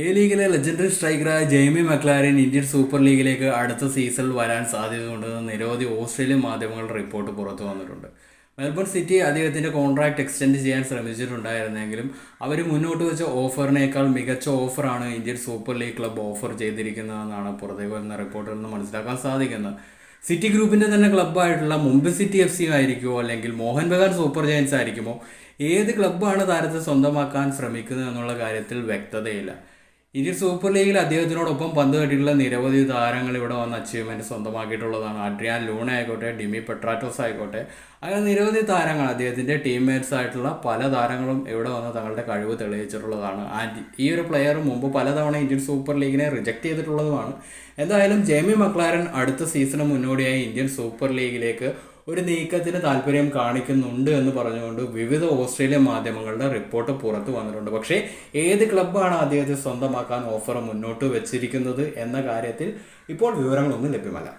A ലീഗിലെ legendary സ്ട്രൈക്കറായ Jamie Maclaren Indian super ലീഗിലേക്ക് അടുത്ത സീസണിൽ വരാൻ സാധ്യതയുണ്ടെന്ന് നിരവധി ഓസ്ട്രേലിയൻ മാധ്യമങ്ങൾ റിപ്പോർട്ട് പുറത്തു വന്നിട്ടുണ്ട്. മെൽബൺ സിറ്റി അദ്ദേഹത്തിന്റെ കോൺട്രാക്ട് എക്സ്റ്റെൻഡ് ചെയ്യാൻ ശ്രമിച്ചിട്ടുണ്ടായിരുന്നെങ്കിലും അവർ മുന്നോട്ട് വെച്ച ഓഫറിനേക്കാൾ മികച്ച ഓഫറാണ് Indian super league club offer ചെയ്തിരിക്കുന്നതെന്നാണ് പുറത്തേക്ക് വരുന്ന റിപ്പോർട്ടിൽ നിന്ന് മനസ്സിലാക്കാൻ സാധിക്കുന്നത്. സിറ്റി ഗ്രൂപ്പിന്റെ തന്നെ ക്ലബ്ബായിട്ടുള്ള മുംബൈ സിറ്റി എഫ് സി ആയിരിക്കുമോ അല്ലെങ്കിൽ മോഹൻ ബഗാൻ സൂപ്പർ ജയൻസ് ആയിരിക്കുമോ? ഏത് ക്ലബ്ബാണ് താരത്തെ സ്വന്തമാക്കാൻ ശ്രമിക്കുന്നത് എന്നുള്ള കാര്യത്തിൽ വ്യക്തതയില്ല. ഇന്ത്യൻ സൂപ്പർ ലീഗിൽ അദ്ദേഹത്തിനോടൊപ്പം പന്ത് കെട്ടിയിട്ടുള്ള നിരവധി താരങ്ങൾ ഇവിടെ വന്ന് അച്ചീവ്മെന്റ് സ്വന്തമാക്കിയിട്ടുള്ളതാണ്. അഡ്രിയാൻ ലൂണ ആയിക്കോട്ടെ ഡിമി പെട്രാറ്റോസ് ആയിക്കോട്ടെ. അങ്ങനെ നിരവധി താരങ്ങൾ അദ്ദേഹത്തിന്റെ ടീംമേറ്റ്സ് ആയിട്ടുള്ള പല താരങ്ങളും ഇവിടെ വന്ന് തങ്ങളുടെ കഴിവ് തെളിയിച്ചിട്ടുള്ളതാണ്. ആൻഡ് ഈ ഒരു പ്ലെയർ മുമ്പ് പലതവണ ഇന്ത്യൻ സൂപ്പർ ലീഗിനെ റിജക്റ്റ് ചെയ്തിട്ടുള്ളതുമാണ്. എന്തായാലും ജെമി മക്ലാരൻ അടുത്ത സീസണ് മുന്നോടിയായി ഇന്ത്യൻ സൂപ്പർ ലീഗിലേക്ക് ഒരു നീക്കത്തിന് താല്പര്യം കാണിക്കുന്നുണ്ട് എന്ന് പറഞ്ഞുകൊണ്ട് വിവിധ ഓസ്ട്രേലിയൻ മാധ്യമങ്ങളുടെ റിപ്പോർട്ട് പുറത്തു വന്നിട്ടുണ്ട്. പക്ഷേ ഏത് ക്ലബ്ബാണ് അദ്ദേഹത്തെ സ്വന്തമാക്കാൻ ഓഫർ മുന്നോട്ട് വെച്ചിരിക്കുന്നത് എന്ന കാര്യത്തിൽ ഇപ്പോൾ വിവരങ്ങളൊന്നും ലഭ്യമല്ല.